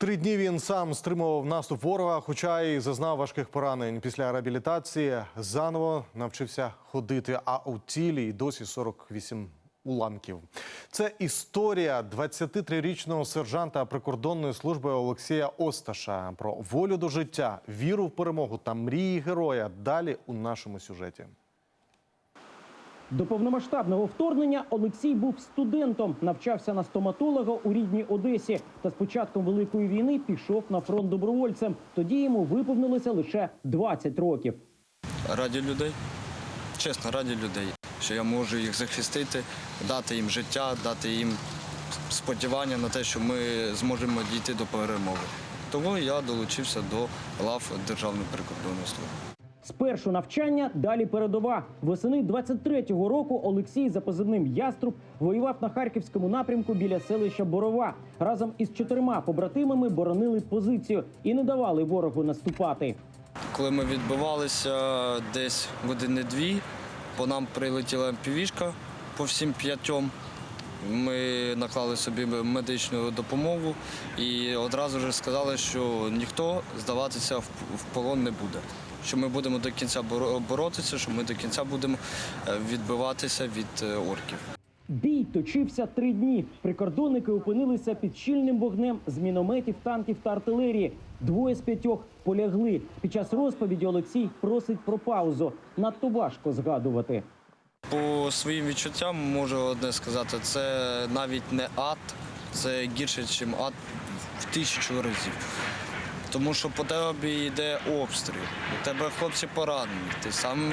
Три дні він сам стримував наступ ворога, хоча й зазнав важких поранень. Після реабілітації заново навчився ходити, а у тілі й досі 48 уламків. Це історія 23-річного сержанта прикордонної служби Олексія Осташа про волю до життя, віру в перемогу та мрії героя. Далі у нашому сюжеті. До повномасштабного вторгнення Олексій був студентом, навчався на стоматолога у рідній Одесі. Та з початком великої війни пішов на фронт добровольцем. Тоді йому виповнилося лише 20 років. Раді людей, чесно, раді людей, що я можу їх захистити, дати їм життя, дати їм сподівання на те, що ми зможемо дійти до перемоги. Тому я долучився до лав Державної прикордонної служби. Спершу навчання, далі передова. Восени 23-го року Олексій за позивним Яструб воював на харківському напрямку біля селища Борова. Разом із чотирма побратимами боронили позицію і не давали ворогу наступати. Коли ми відбивалися десь години-дві, по нам прилетіла півішка по всім п'ятьом. Ми наклали собі медичну допомогу і одразу ж сказали, що ніхто здаватися в полон не буде. Що ми будемо до кінця боротися, що ми до кінця будемо е, відбиватися від е, орків. Бій точився три дні. Прикордонники опинилися під щільним вогнем з мінометів, танків та артилерії. Двоє з п'ятьох полягли. Під час розповіді Олексій просить про паузу. Надто важко згадувати. По своїм відчуттям можу одне сказати, це навіть не ад, це гірше, ніж ад в тисячу разів. Тому що по тебе йде обстріл, у тебе хлопці поранені, ти сам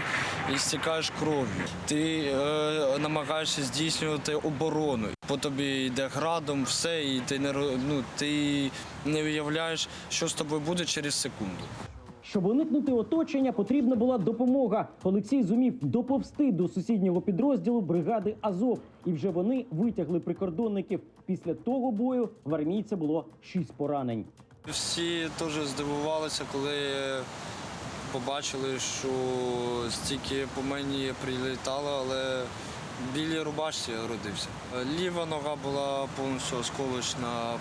істікаєш кров'ю, ти е, намагаєшся здійснювати оборону. По тобі йде градом, все, і ти не ну, ти не уявляєш, що з тобою буде через секунду. Щоб уникнути оточення, потрібна була допомога. Олексій зумів доповсти до сусіднього підрозділу бригади Азов, і вже вони витягли прикордонників. Після того бою в армійця було шість поранень. Всі дуже здивувалися, коли побачили, що стільки по мені прилітало, але в білій рубашці я родився. Ліва нога була повністю осколочна,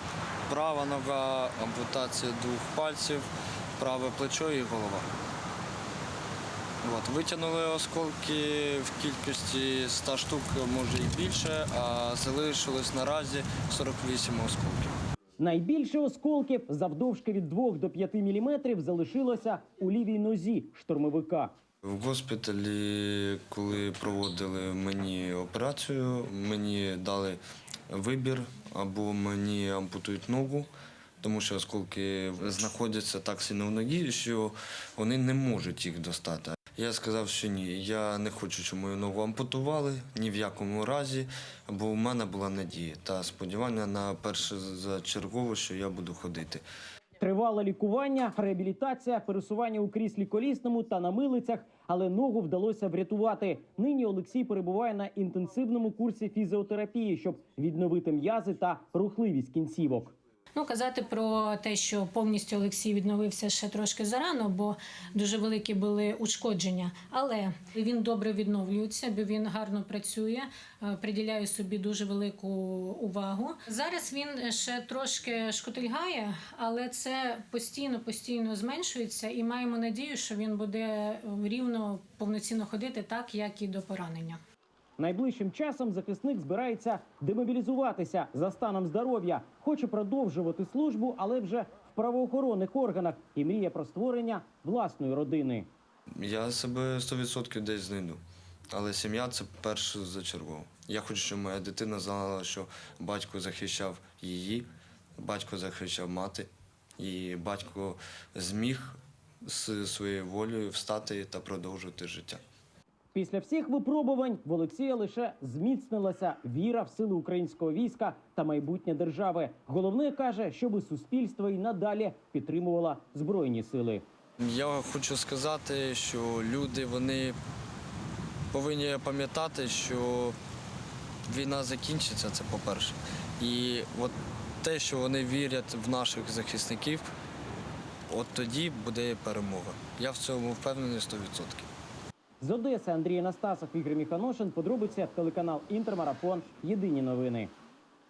права нога, ампутація двох пальців, праве плечо і голова. От, витягнули осколки в кількості 100 штук, може і більше, а залишилось наразі 48 осколків. Найбільше осколків завдовжки від 2 до 5 міліметрів залишилося у лівій нозі штурмовика. В госпіталі, коли проводили мені операцію, мені дали вибір або мені ампутують ногу, тому що осколки знаходяться так сильно в ногі, що вони не можуть їх достати. Я сказав, що ні, я не хочу, щоб мою ногу ампутували ні в якому разі, бо у мене була надія та сподівання на перше зачергово, що я буду ходити. Тривале лікування, реабілітація, пересування у кріслі колісному та на милицях, але ногу вдалося врятувати. Нині Олексій перебуває на інтенсивному курсі фізіотерапії, щоб відновити м'язи та рухливість кінцівок. Ну, казати про те, що повністю Олексій відновився ще трошки зарано, бо дуже великі були ушкодження. Але він добре відновлюється, бо він гарно працює, е, приділяє собі дуже велику увагу. Зараз він ще трошки шкотильгає, але це постійно постійно зменшується, і маємо надію, що він буде рівно повноцінно ходити так, як і до поранення. Найближчим часом захисник збирається демобілізуватися за станом здоров'я, хоче продовжувати службу, але вже в правоохоронних органах і мріє про створення власної родини. Я себе 100% десь знайду. Але сім'я це перше за зачергово. Я хочу, щоб моя дитина знала, що батько захищав її, батько захищав мати, і батько зміг з своєю волею встати та продовжувати життя. Після всіх випробувань в Олексія лише зміцнилася віра в сили українського війська та майбутнє держави. Головне каже, щоби суспільство і надалі підтримувало збройні сили. Я хочу сказати, що люди вони повинні пам'ятати, що війна закінчиться, це по-перше. І от те, що вони вірять в наших захисників, от тоді буде перемога. Я в цьому впевнений 100%. З Одеси Андрій Настасов, Ігор Міханошин. Подробиці телеканал Інтермарафон. Єдині новини.